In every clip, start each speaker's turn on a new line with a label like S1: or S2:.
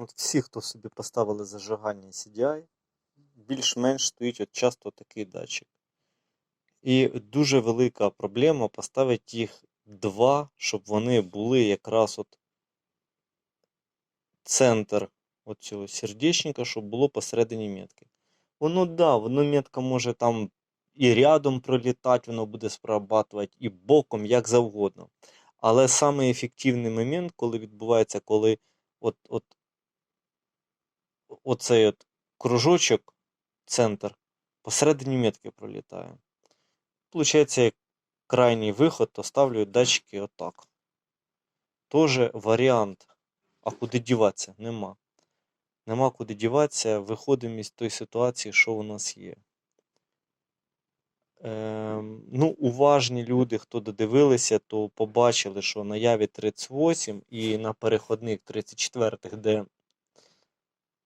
S1: От всі, хто собі поставили зажигання CDI, більш-менш стоїть от часто такий датчик. І дуже велика проблема поставити їх два, щоб вони були якраз от центр оцього сердечника, щоб було посередині метки. Воно да, воно метка може там і рядом пролітати, воно буде спрабатувати, і боком, як завгодно. Але саме момент, коли відбувається, коли от, от, оцей от кружочок, центр, посередині метки пролітає. Получається, як крайній виход, то ставлю датчики отак. Тоже варіант. А куди діватися? Нема. Нема куди діватися, виходимо із тої ситуації, що у нас є. Ем, ну, уважні люди, хто додивилися, то побачили, що на Яві 38 і на переходних 34, де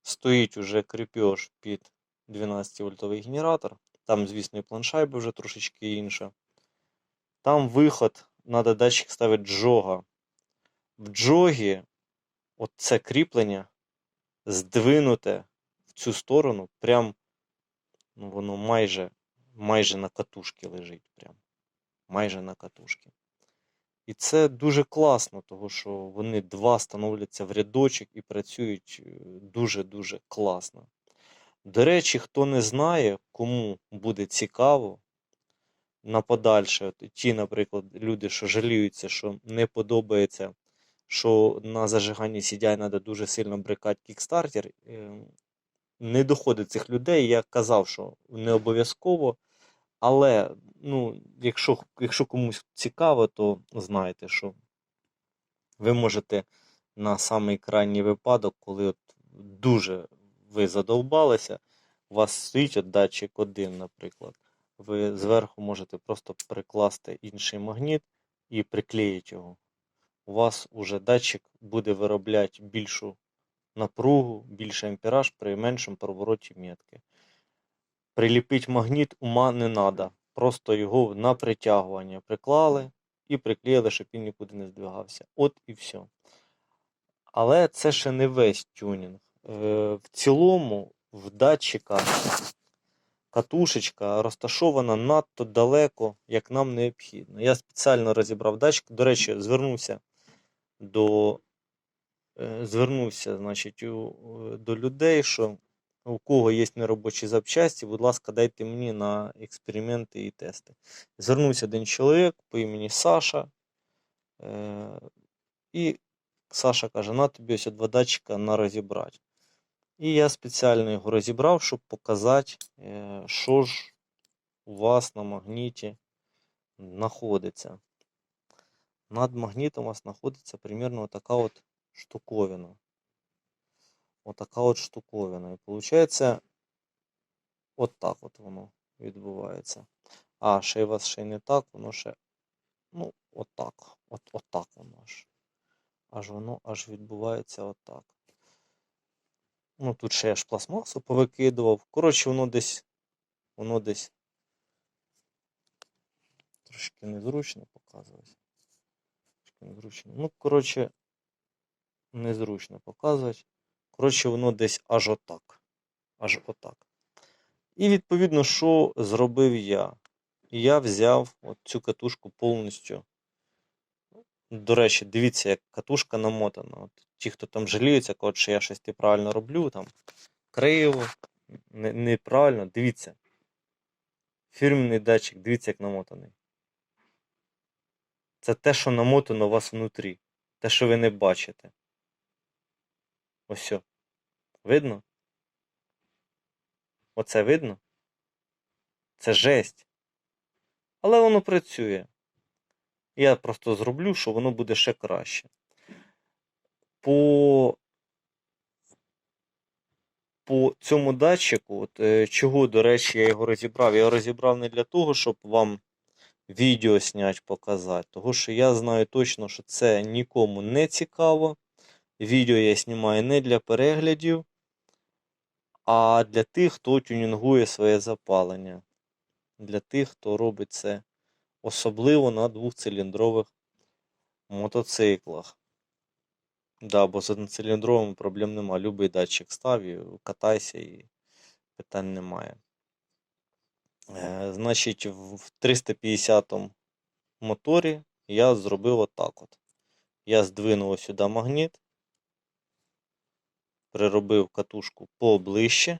S1: стоїть уже кріпеж під 12-вольтовий генератор. Там, звісно, і планшайба вже трошечки інша. Там виход, треба датчик ставити джога. В джогі оце кріплення здвинуте в цю сторону, прям ну, воно майже, майже на катушці лежить. Прям. Майже на катушці. І це дуже класно, тому що вони два становляться в рядочок і працюють е, дуже-дуже класно. До речі, хто не знає, кому буде цікаво на подальше, ті, наприклад, люди, що жаліються, що не подобається, що на зажиганні CDI треба дуже сильно брикати кікстартер, е, не доходить цих людей. Я казав, що не обов'язково. Але ну, якщо, якщо комусь цікаво, то знаєте, що ви можете на самий крайній випадок, коли от дуже ви задовбалися, у вас стоїть от датчик один, наприклад. Ви зверху можете просто прикласти інший магніт і приклеїти його. У вас уже датчик буде виробляти більшу напругу, більший ампераж при меншому провороті метки. Приліпити магніт ума не треба. Просто його на притягування приклали і приклеїли, щоб він нікуди не здвигався. От і все. Але це ще не весь тюнінг. Е, В цілому, в датчика катушечка розташована надто далеко, як нам необхідно. Я спеціально розібрав датчик. До речі, звернувся до, е, звернувся, значить, до людей, що у кого є неробочі запчасті, будь ласка, дайте мені на експерименти і тести. Звернувся один чоловік по імені Саша. Е, і Саша каже: на тобі ось два датчика на розібрати. І я спеціально його розібрав, щоб показати, е, що ж у вас на магніті знаходиться. Над магнітом у вас знаходиться примерно така от штуковина. Отака от штуковина. І виходить, от так от воно відбувається. А, ще й вас ще й не так, воно ще. Ну, отак. От, отак воно аж. Аж воно аж відбувається отак. Ну, тут ще я ж пластмасу повикидував. Коротше, воно десь. Воно десь. Трошки незручно показувати. Трошки незручно. Ну, коротше, незручно показувати. Коротше, воно десь аж отак. Аж отак. І відповідно, що зробив я? Я взяв цю катушку повністю. До речі, дивіться, як катушка намотана. От ті, хто там жаліються, кажуть, що я щось неправильно роблю, там криво, не- неправильно. Дивіться. Фірменний датчик, дивіться, як намотаний. Це те, що намотано у вас внутрі. Те, що ви не бачите. Ось. сьо. Видно? Оце видно? Це жесть. Але воно працює. Я просто зроблю, що воно буде ще краще. По, по цьому датчику, от, е, чого, до речі, я його розібрав? Я розібрав не для того, щоб вам відео снять, показати. Тому що я знаю точно, що це нікому не цікаво. Відео я знімаю не для переглядів, а для тих, хто тюнінгує своє запалення. Для тих, хто робить це особливо на двохциліндрових мотоциклах. Да, бо з одноциліндровим проблем нема. Любий датчик став і катайся, і питань немає. Е, значить, в 350 моторі я зробив отак от. Я здвинув сюди магніт, приробив катушку поближче,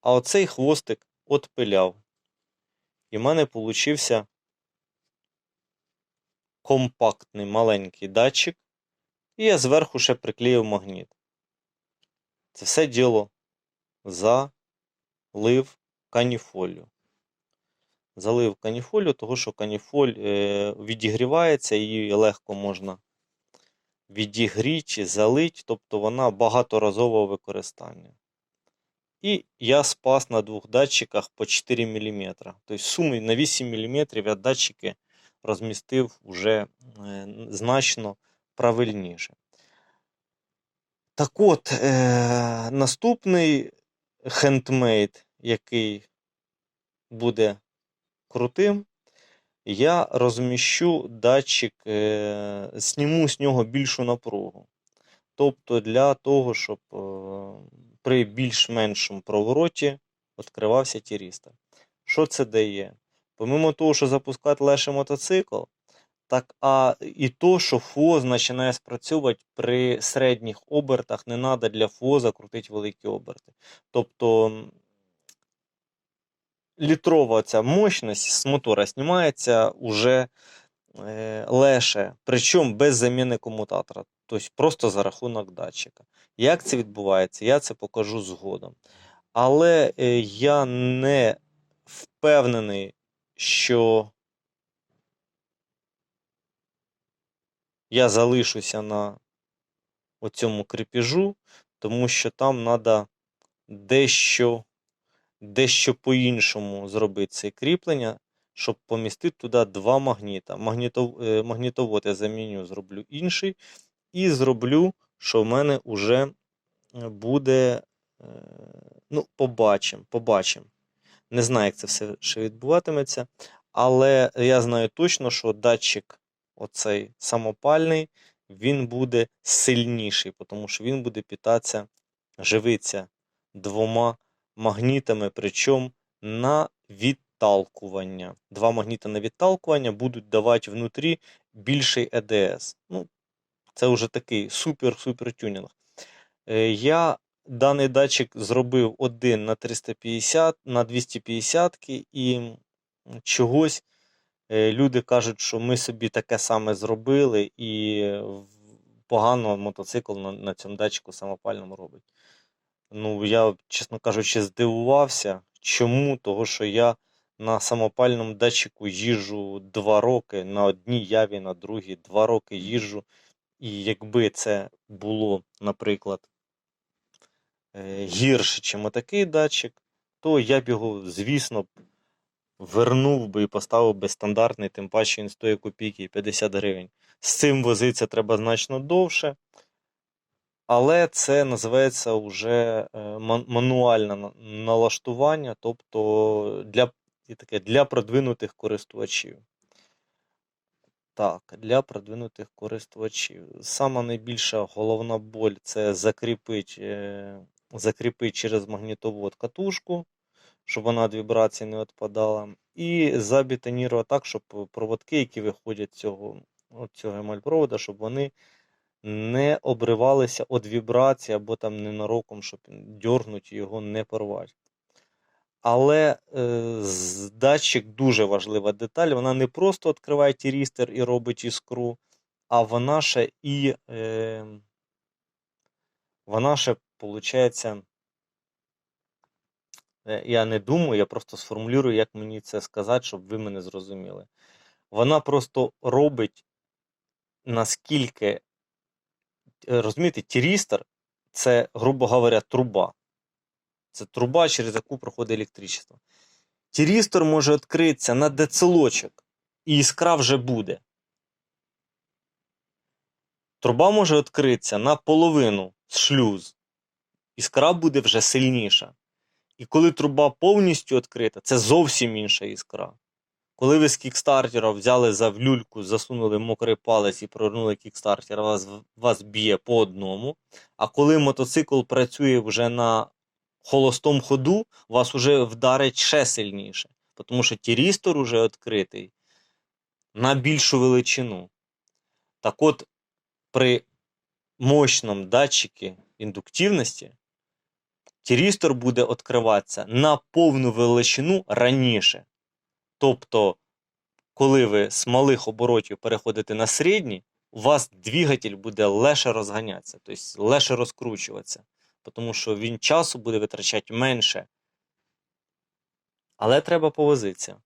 S1: а оцей хвостик отпиляв. І в мене получився компактний маленький датчик, і я зверху ще приклеїв магніт. Це все діло залив каніфолію. Залив каніфолію, тому що каніфоль е, відігрівається, її легко можна відігріти, залити, тобто вона багаторазового використання. І я спас на двох датчиках по 4 мм. Тобто суми на 8 мм я датчики розмістив вже е, значно правильніше. Так от, е, наступний хендмейд, який буде крутим, я розміщу датчик, е, зніму з нього більшу напругу. Тобто для того, щоб е, при більш-меншому провороті відкривався тірістор. Що це дає? Помимо того, що запускати легше мотоцикл, так а і то, що ФОЗ починає спрацьовувати при середніх обертах, не треба для ФОЗа крутити великі оберти. Тобто літрова ця мощність з мотора знімається уже е, легше, причому без заміни комутатора, тобто просто за рахунок датчика. Як це відбувається, я це покажу згодом. Але е, я не впевнений, що я залишуся на оцьому кріпіжу, тому що там треба дещо, дещо по-іншому зробити це кріплення, щоб помістити туди два магніта. Магнітов, е, магнітовод я заміню, зроблю інший, і зроблю, що в мене вже буде. е, Ну, побачимо, побачимо. Не знаю, як це все ще відбуватиметься, але я знаю точно, що датчик оцей самопальний, він буде сильніший, тому що він буде питатися, живиться двома магнітами, причому на відталкування. Два магніти на відталкування будуть давати внутрі більший ЕДС. Ну, це вже такий супер-супер тюнінг. Е, Я даний датчик зробив один на 350, на 250 і чогось е, люди кажуть, що ми собі таке саме зробили, і погано мотоцикл на, на цьому датчику самопальному робить. Ну, я, чесно кажучи, здивувався. Чому? Того, що я на самопальному датчику їжджу два роки, на одній яві, на другій два роки їжджу. І якби це було, наприклад, е, гірше, чим отакий датчик, то я б його, звісно, вернув би і поставив би стандартний, тим паче він стоїть копійки 50 гривень. З цим возитися треба значно довше. Але це називається вже е, мануальне налаштування, тобто для, таке, для продвинутих користувачів. Так, для продвинутих користувачів. Сама найбільша головна боль це закріпити, е, закріпити через магнітовод катушку, щоб вона від вібрацій не відпадала. І забетонірувати так, щоб проводки, які виходять з цього, цього емальпровода, щоб вони не обривалися від вібрацій або там ненароком, щоб дьорнути його не порвати. Але е, датчик дуже важлива деталь. Вона не просто відкриває тірістер і робить іскру, а вона ще і е, вона ще, виходить, я не думаю, я просто сформулюю, як мені це сказати, щоб ви мене зрозуміли. Вона просто робить наскільки, е, розумієте, тірістер це, грубо говоря, труба. Це труба, через яку проходить електричество. Тірістор може відкритися на децилочок, і іскра вже буде. Труба може відкритися на половину шлюз. Іскра буде вже сильніша. І коли труба повністю відкрита, це зовсім інша іскра. Коли ви з кікстартера взяли за в люльку, засунули мокрий палець і провернули кікстартер, вас, вас б'є по одному. А коли мотоцикл працює вже на холостому ходу, вас уже вдарить ще сильніше. Тому що тірістор уже відкритий на більшу величину. Так от, при мощному датчику індуктивності тірістор буде відкриватися на повну величину раніше. Тобто, коли ви з малих оборотів переходите на середні, у вас двигатель буде легше розганятися, тобто легше розкручуватися, тому що він часу буде витрачати менше. Але треба повозитися.